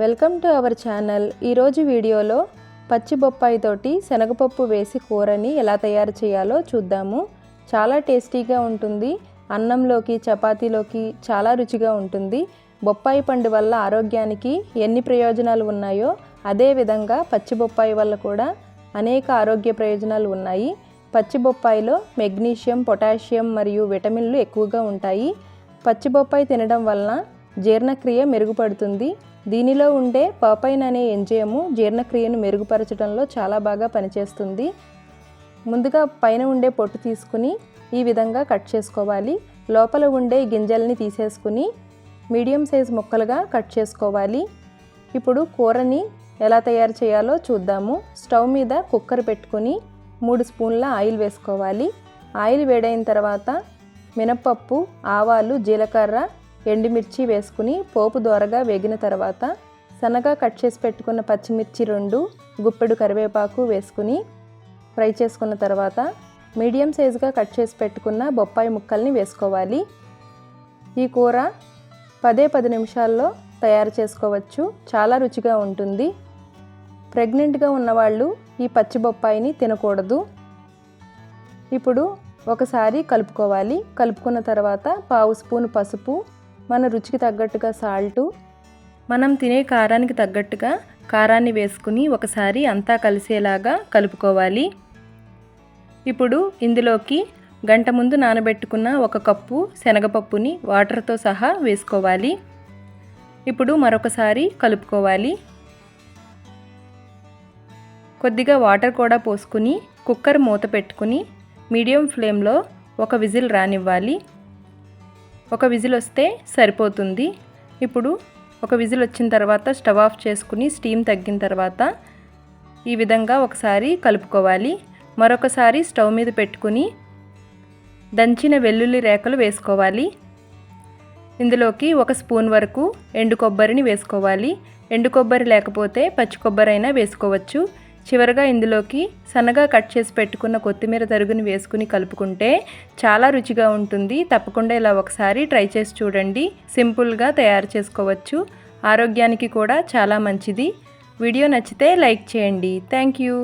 Welcome to our channel. ఈరోజు వీడియోలో పచ్చి బొప్పాయితోటి శనగపప్పు వేసి కూరని ఎలా తయారు చేయాలో చూద్దాము. చాలా టేస్టీగా ఉంటుంది. అన్నంలోకి చపాతీలోకి చాలా రుచిగా ఉంటుంది. బొప్పాయి పండు వల్ల ఆరోగ్యానికి ఎన్ని ప్రయోజనాలు ఉన్నాయో అదేవిధంగా పచ్చి బొప్పాయి వల్ల కూడా అనేక ఆరోగ్య ప్రయోజనాలు ఉన్నాయి. పచ్చి బొప్పాయిలో మెగ్నీషియం పొటాషియం మరియు విటమిన్లు ఎక్కువగా ఉంటాయి. పచ్చి బొప్పాయి తినడం వలన జీర్ణక్రియ మెరుగుపడుతుంది. దీనిలో ఉండే పపైన్ అనే ఎంజైము జీర్ణక్రియను మెరుగుపరచడంలో చాలా బాగా పనిచేస్తుంది. ముందుగా పైన ఉండే పొట్టు తీసుకుని ఈ విధంగా కట్ చేసుకోవాలి. లోపల ఉండే గింజల్ని తీసేసుకుని మీడియం సైజ్ ముక్కలుగా కట్ చేసుకోవాలి. ఇప్పుడు కూరని ఎలా తయారు చేయాలో చూద్దాము. స్టవ్ మీద కుక్కర్ పెట్టుకొని మూడు స్పూన్ల ఆయిల్ వేసుకోవాలి. ఆయిల్ వేడైన తర్వాత మినప్పప్పు ఆవాలు జీలకర్ర ఎండుమిర్చి వేసుకుని పోపు దోరగా వేగిన తర్వాత సన్నగా కట్ చేసి పెట్టుకున్న పచ్చిమిర్చి రెండు గుప్పెడు కరివేపాకు వేసుకుని ఫ్రై చేసుకున్న తర్వాత మీడియం సైజుగా కట్ చేసి పెట్టుకున్న బొప్పాయి ముక్కల్ని వేసుకోవాలి. ఈ కూర పదే పది నిమిషాల్లో తయారు చేసుకోవచ్చు. చాలా రుచిగా ఉంటుంది. ప్రెగ్నెంట్గా ఉన్నవాళ్ళు ఈ పచ్చి బొప్పాయిని తినకూడదు. ఇప్పుడు ఒకసారి కలుపుకోవాలి. కలుపుకున్న తర్వాత పావు స్పూన్ పసుపు మన రుచికి తగ్గట్టుగా సాల్టు. మనం తినే కారానికి తగ్గట్టుగా కారాన్ని వేసుకుని ఒకసారి అంతా కలిసేలాగా కలుపుకోవాలి. ఇప్పుడు ఇందులోకి గంట ముందు నానబెట్టుకున్న ఒక కప్పు శనగపప్పుని వాటర్తో సహా వేసుకోవాలి. ఇప్పుడు మరొకసారి కలుపుకోవాలి. కొద్దిగా వాటర్ కూడా పోసుకుని కుక్కర్ మూత పెట్టుకుని మీడియం ఫ్లేమ్లో ఒక విజిల్ రానివ్వాలి. ఒక విజిల్ వస్తే సరిపోతుంది. ఇప్పుడు ఒక విజిల్ వచ్చిన తర్వాత స్టవ్ ఆఫ్ చేసుకుని స్టీమ్ తగ్గిన తర్వాత ఈ విధంగా ఒకసారి కలుపుకోవాలి. మరొకసారి స్టవ్ మీద పెట్టుకుని దంచిన వెల్లుల్లి రేకలు వేసుకోవాలి. ఇందులోకి ఒక స్పూన్ వరకు ఎండు కొబ్బరిని వేసుకోవాలి. ఎండు కొబ్బరి లేకపోతే పచ్చి కొబ్బరి అయినా వేసుకోవచ్చు. చివరగా ఇందులోకి సన్నగా కట్ చేసి పెట్టుకున్న కొత్తిమీర తరుగుని వేసుకుని కలుపుకుంటే చాలా రుచిగా ఉంటుంది. తప్పకుండా ఇలా ఒకసారి ట్రై చేసి చూడండి. సింపుల్గా తయారు చేసుకోవచ్చు. ఆరోగ్యానికి కూడా చాలా మంచిది. వీడియో నచ్చితే లైక్ చేయండి. Thank you.